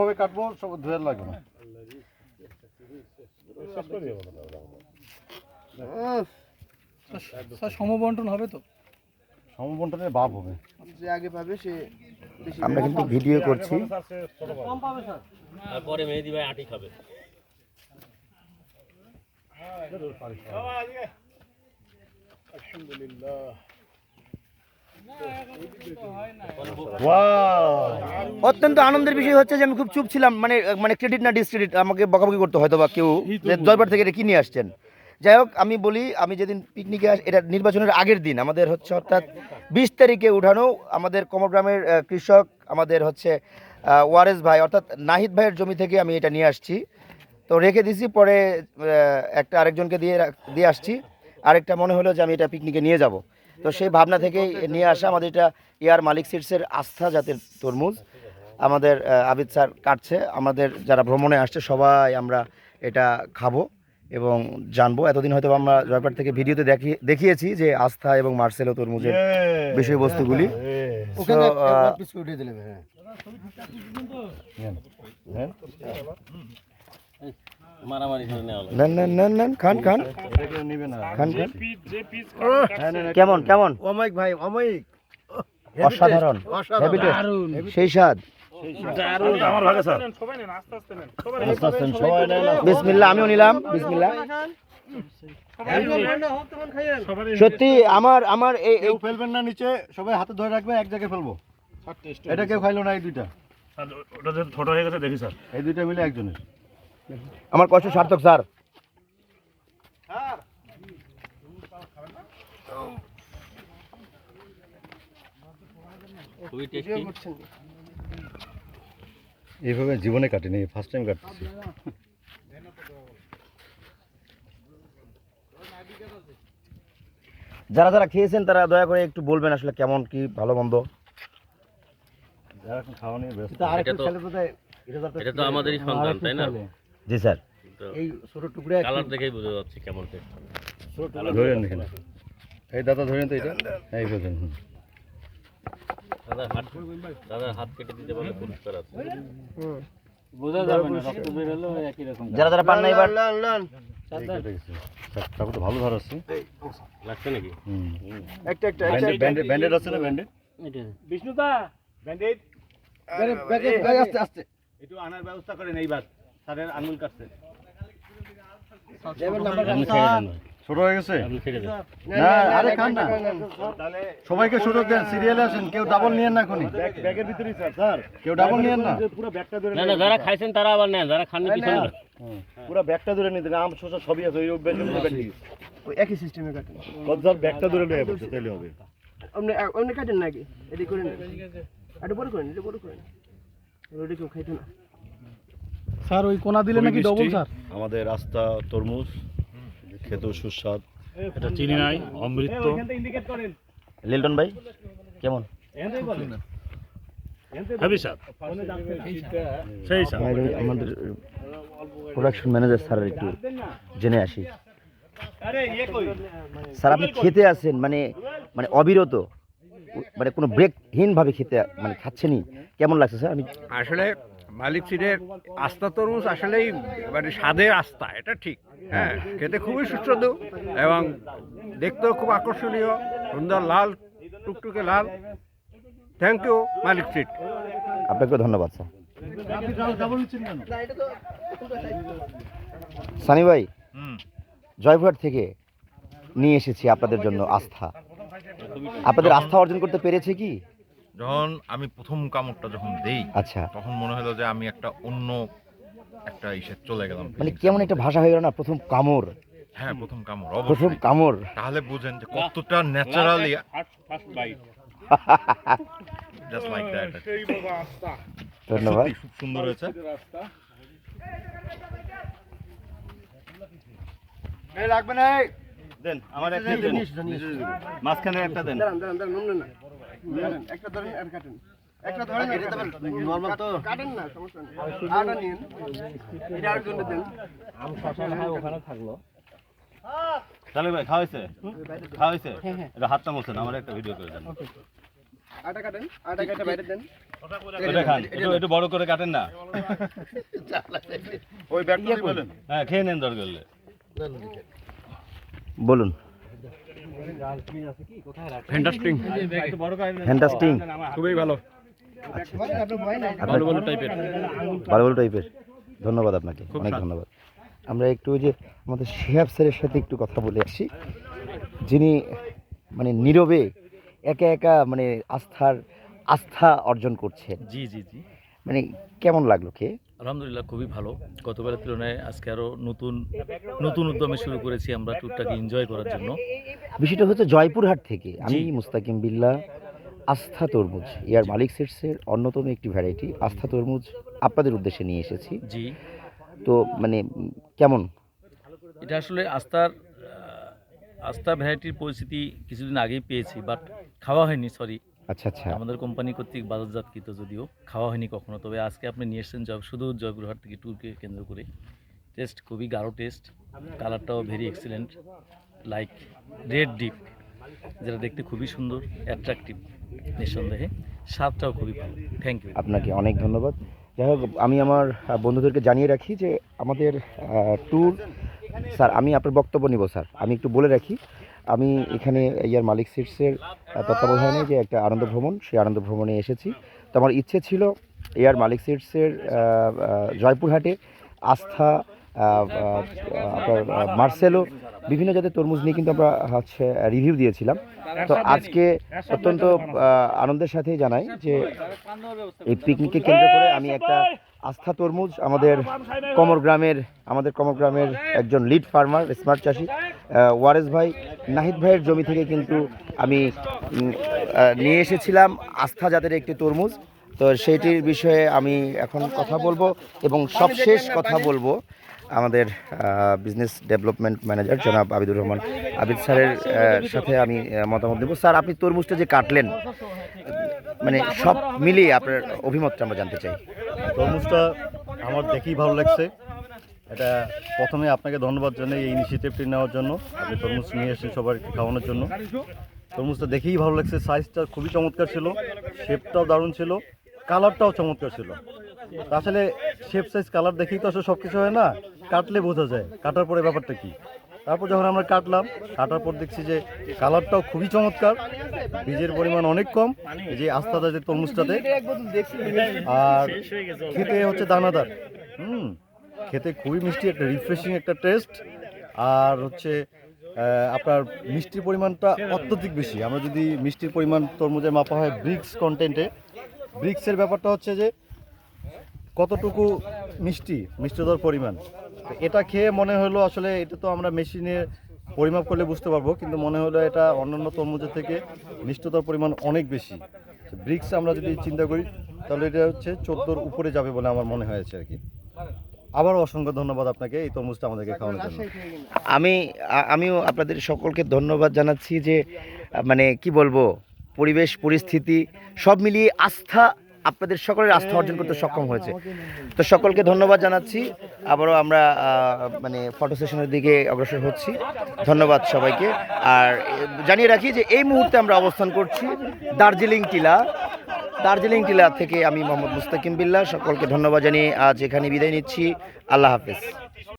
ভাবে কাটবো সব ধুয়ে লাগবে না। সমবন্টন হবে তো? সমবন্টনের ভাব হবে। যে আগে পাবে সে আমরা কিন্তু ভিডিও করছি। তারপরে মেহেদি ভাই আটি খাবে। অত্যন্ত আনন্দের বিষয় হচ্ছে যে আমি খুব চুপ ছিলাম মানে মানে ক্রেডিট না ডিসক্রেডিট আমাকে বকাবকি করতে হয়তো বা কেউ জয়বার থেকে এটা কি নিয়ে আসছেন। যাই হোক আমি বলি আমি যেদিন পিকনিকে আস এটা নির্বাচনের আগের দিন আমাদের হচ্ছে অর্থাৎ বিশ তারিখে উঠানো আমাদের কমরগ্রামের কৃষক আমাদের হচ্ছে ওয়ারেস ভাই অর্থাৎ নাহিদ ভাইয়ের জমি থেকে আমি এটা নিয়ে আসছি। তো রেখে দিছি পরে একটা আরেকজনকে দিয়ে দিয়ে আসছি। আরেকটা মনে হলো যে আমি এটা পিকনিকে নিয়ে যাব। তো সেই ভাবনা থেকেই নিয়ে আসা আমাদের এটা ইয়ার মালিক সিটসের আস্থা জাতের তরমুজ। আমাদের আবিদ স্যার কাটছে। আমাদের যারা ভ্রমণে আসছে সবাই আমরা এটা খাব এবং জানব। এতদিন হয়তো আমরা জয়পাট থেকে ভিডিওতে দেখিয়ে দেখিয়েছি যে আস্থা এবং মার্সেলো তরমুজের বিষয়বস্তুগুলি। হ্যাঁ। মারামারি করে নেওয়া নেন নেন নেন নেন খান খান। এটা না খান খান। না, না, কেমন কেমন? অমায়িক ভাই অমায়িক। অসাধারণ। সেই স্বাদ। আমার ভাগে স্যার। আস্তে আস্তে সবাই নেয় না বিসমিল্লাহ আমিও নিলাম বিসমিল্লাহ। সত্যি আমার আমার এই ফেলবেন না নিচে সবাই হাতে ধরে রাখবে এক জায়গায় ফেলব। এটা কেউ খাইলো না এই দুইটা। ওটা ছোট হয়ে গেছে দেখি স্যার। এই দুইটা মিলে একজনের। আমার কষ্ট সার্থক স্যার। এইভাবে জীবনে কাটিনি ফার্স্ট টাইম কাটতেছি। যারা যারা খেয়েছেন তারা দয়া করে একটু বলবেন আসলে কেমন কি ভালো মন্দ? যারা এখন খাওয়া নিয়ে ব্যস্ত। এটা তো আমাদেরই সন্তান তাই না? জি স্যার। এই ছোট টুকরে কালার দেখেই বোঝা যাচ্ছে কেমন টেস্ট ধরেন এখানে। এই দাদা ধরেন তো এটা। এই বুঝেন হুম। দাদা হাত দাদা হাত কেটে দিতে পারলে পুরস্কার আছে। যারা যারা পান না এবার এই কেটে তারপর তো ভালো ধার আছে। লাগছে নাকি? একটা একটা ব্যান্ডেড ব্যান্ডেড ব্যান্ডেড আছে না ব্যান্ডেড? বিষ্ণুদা ব্যান্ডেড। আস্তে আস্তে। একটু আনার ব্যবস্থা করেন এইবার। স্যারের আঙুল কাটছে। আপনি ছেড়ে দেন ছোট হয়ে গেছে? আপনি ছেড়ে দেন না আরে খান না। সবাইকে সুযোগ দেন সিরিয়ালে আসেন কেউ ডাবল নিয়েন না এখনই। ব্যাগের ভিতরেই স্যার স্যার। কেউ ডাবল নিয়েন না। পুরো ব্যাগটা ধরে না না যারা খাইছেন তারা আবার নেন যারা খাননি পিছনে পুরো ব্যাগটা ধরে নিতে আম শসা সবই আছে ওই ব্যাগ ওই একই সিস্টেমে কাটেন কদ্দার ব্যাগটা ধরে লয়ে বসে তাইলে হবে। আপনি আপনি কাটেন নাকি? এটি করে এটা বড় করেন এটা বড় করেন রোডে কেউ খাইতো না স্যার ওই কোনা দিলে নাকি ডবল স্যার? আমাদের রাস্তা তরমুজ খেতেও সুস্বাদ। এটা চিনি নাই অমৃত। ইন্ডিকেট লিল্টন ভাই কেমন? আমাদের প্রোডাকশন ম্যানেজার স্যার একটু জেনে আসি। স্যার আপনি খেতে আছেন মানে মানে অবিরত মানে কোনো ব্রেকহীন ভাবে খেতে মানে খাচ্ছেনই। কেমন লাগছে স্যার? আমি আসলে মালিক সিটের আস্থা তরমুজ আসলেই মানে স্বাদের আস্থা এটা ঠিক। হ্যাঁ খেতে খুবই সুস্বাদু এবং দেখতেও খুব আকর্ষণীয় সুন্দর লাল টুকটুকে লাল। থ্যাংক ইউ মালিক সিট আপনাকে ধন্যবাদ স্যার। সানি ভাই জয়পুরহাট থেকে নিয়ে এসেছি আপনাদের জন্য আস্থা। আপনাদের আস্থা অর্জন করতে পেরেছে কি? যখন আমি প্রথম কামড়টা যখন দেই আচ্ছা। তখন মনে হলো যে আমি একটা অন্য একটা ইসে চলে গেলাম। মানে কেমন একটা ভাষা হয়ে গেল না প্রথম কামড়? হ্যাঁ প্রথম কামড় প্রথম অবশ্যই। কামড়। তাহলে বুঝেন যে কতটা naturally first bite just like that ধন্যবাদ। খুব সুন্দর হয়েছে। এই লাগবে না দেন আমার একটা দেন মাঝখানে একটা দেন। দাঁড়ান দাঁড়ান দাঁড়ান না। একটা ধরেন আর কাটেন। একটা ধরেন নরমাল তো। কাটেন না সমস্যা নেই। আটা নিন এটা আরেকজনকে দেন। তাহলে ভাই খাওয়া হয়েছে? খাওয়া হয়েছে? এটা হাতটা মোছেন আমার একটা ভিডিও করে দেন। আটা কাটেন আটা কাটে বাইরে দেন। এটা খান বড় করে কাটেন না। ওই ব্যাগটা বলেন। হ্যাঁ খেয়ে নেন দরকার হলে। বলুন। ফ্যান্টাস্টিং ফ্যান্টাস্টিং খুবই ভালো। ভালো ভালো টাইপের ভালো ভালো টাইপের ধন্যবাদ আপনাকে। অনেক ধন্যবাদ। আমরা একটু ওই যে আমাদের শেহাব স্যারের সাথে একটু কথা বলে আসি। যিনি মানে নীরবে একা একা মানে আস্থার আস্থা অর্জন করছেন। জি জি জি। মানে কেমন লাগল কে আলহামদুলিল্লাহ খুবই ভালো। গতবারের তুলনায় আজকে আরও নতুন নতুন উদ্যমে শুরু করেছি আমরা ট্যুরটাকে এনজয় করার জন্য। বিষয়টা হচ্ছে জয়পুরহাট থেকে আমি। মুস্তাকিম বিল্লাহ আস্থা তরমুজ। ইয়ার মালিক সিটসের অন্যতম একটি ভ্যারাইটি আস্থা তরমুজ আপনাদের উদ্দেশ্যে নিয়ে এসেছি। জি। তো মানে কেমন? এটা আসলে আস্থার আস্থা ভ্যারাইটির পরিস্থিতি কিছুদিন আগেই পেয়েছি বাট খাওয়া হয়নি সরি আচ্ছা আচ্ছা। আমাদের কোম্পানি কর্তৃক বাজারজাতকৃত যদিও খাওয়া হয়নি কখনো। তবে আজকে আপনি নিয়ে এসেছেন জয় শুধু জয়পুরহাট থেকে ট্যুরকে কেন্দ্র করে টেস্ট খুবই গাঢ় টেস্ট কালারটাও very excellent like red deep যেটা দেখতে খুবই সুন্দর অ্যাট্রাকটিভ নিঃসন্দেহে। স্বাদটাও খুবই ভালো। থ্যাংক ইউ আপনাকে অনেক ধন্যবাদ। যাই হোক আমি আমার বন্ধুদেরকে জানিয়ে রাখি যে আমাদের ট্যুর স্যার আমি আপনার বক্তব্য নিব স্যার। আমি একটু বলে রাখি আমি এখানে ইয়ার মালিক সিটসের তত্ত্বাবধানে যে একটা আনন্দ ভ্রমণ সেই আনন্দ ভ্রমণে এসেছি। তো আমার ইচ্ছে ছিল এয়ার মালিক সিটসের জয়পুরহাটে আস্থা আপনার মার্সেলো, বিভিন্ন জাতের তরমুজ নিয়ে কিন্তু আমরা হচ্ছে রিভিউ দিয়েছিলাম। তো আজকে অত্যন্ত আনন্দের সাথে জানাই যে এই পিকনিককে কেন্দ্র করে আমি একটা আস্থা তরমুজ, আমাদের কমর গ্রামের, আমাদের কমর গ্রামের একজন লিড ফার্মার স্মার্ট চাষি ওয়ারেস ভাই। নাহিদ ভাইয়ের জমি থেকে কিন্তু আমি নিয়ে এসেছিলাম আস্থা জাতের একটি তরমুজ। তো সেইটির বিষয়ে আমি এখন কথা বলব এবং সবশেষ কথা বলব। আমাদের বিজনেস ডেভেলপমেন্ট ম্যানেজার জনাব আবিদুর রহমান আবিদ স্যারের সাথে আমি মতামত দেবো। স্যার, আপনি তরমুজটা যে কাটলেন মানে সব মিলিয়ে আপনার অভিমতটা আমরা জানতে চাই। তরমুজটা আমার দেখেই ভালো লাগছে। এটা প্রথমে আপনাকে ধন্যবাদ জানাই এই ইনিশিয়েটিভটি নেওয়ার জন্য। আপনি তরমুজ নিয়ে এসেছেন সবাইকে খাওয়ানোর জন্য। তরমুজটা দেখেই ভালো লাগছে। সাইজটা খুবই চমৎকার ছিল শেপটাও দারুণ ছিল কালারটাও চমৎকার ছিল। আসলে শেপ সাইজ কালার দেখেই তো আসলে সব কিছু হয় না। কাটলে বোঝা যায়, কাটার পরে ব্যাপারটা কি? তারপর যখন আমরা কাটলাম, কাটার পর দেখছি যে কালারটাও খুবই চমৎকার, বীজের পরিমাণ অনেক কম, এই যে আস্থা যে তরমুজটাতে। আর খেতে হচ্ছে দানাদার, হুম, খেতে খুবই মিষ্টি, একটা রিফ্রেশিং একটা টেস্ট আর হচ্ছে আপনার মিষ্টির পরিমাণটা অত্যধিক বেশি। আমরা যদি মিষ্টির পরিমাণ তরমুজে মাপা হয় ব্রিক্স কন্টেন্টে ব্রিক্সের ব্যাপারটা হচ্ছে যে কতটুকু মিষ্টি, মিষ্টতার পরিমাণ? এটা খেয়ে মনে হলো আসলে এটা তো আমরা মেশিনে পরিমাপ করলে বুঝতে পারব, কিন্তু মনে হলো এটা অন্যান্য তরমুজের থেকে মিষ্টতার পরিমাণ অনেক বেশি। ব্রিক্স আমরা যদি চিন্তা করি, তাহলে এটা হচ্ছে চোদ্দোর উপরে যাবে বলে আমার মনে হয়েছে আর কি। আবারও অসংখ্য ধন্যবাদ আপনাকে, এই তরমুজটা আমাদেরকে খাওয়ানোর জন্য। আমি আমিও আপনাদের সকলকে ধন্যবাদ জানাচ্ছি যে মানে কি বলব, পরিবেশ, পরিস্থিতি সব মিলিয়ে আস্থা আপনাদের সকলের আস্থা অর্জন করতে সক্ষম হয়েছে। তো সকলকে ধন্যবাদ জানাচ্ছি। আবারও আমরা মানে ফটো সেশনের দিকে অগ্রসর হচ্ছি। ধন্যবাদ সবাইকে। আর জানিয়ে রাখি যে এই মুহূর্তে আমরা অবস্থান করছি দার্জিলিং টিলা। দার্জিলিং টিলা থেকে আমি মোহাম্মদ মুস্তাকিম বিল্লা সকলকে ধন্যবাদ জানিয়ে আজ এখানে বিদায় নিচ্ছি। আল্লাহ হাফেজ।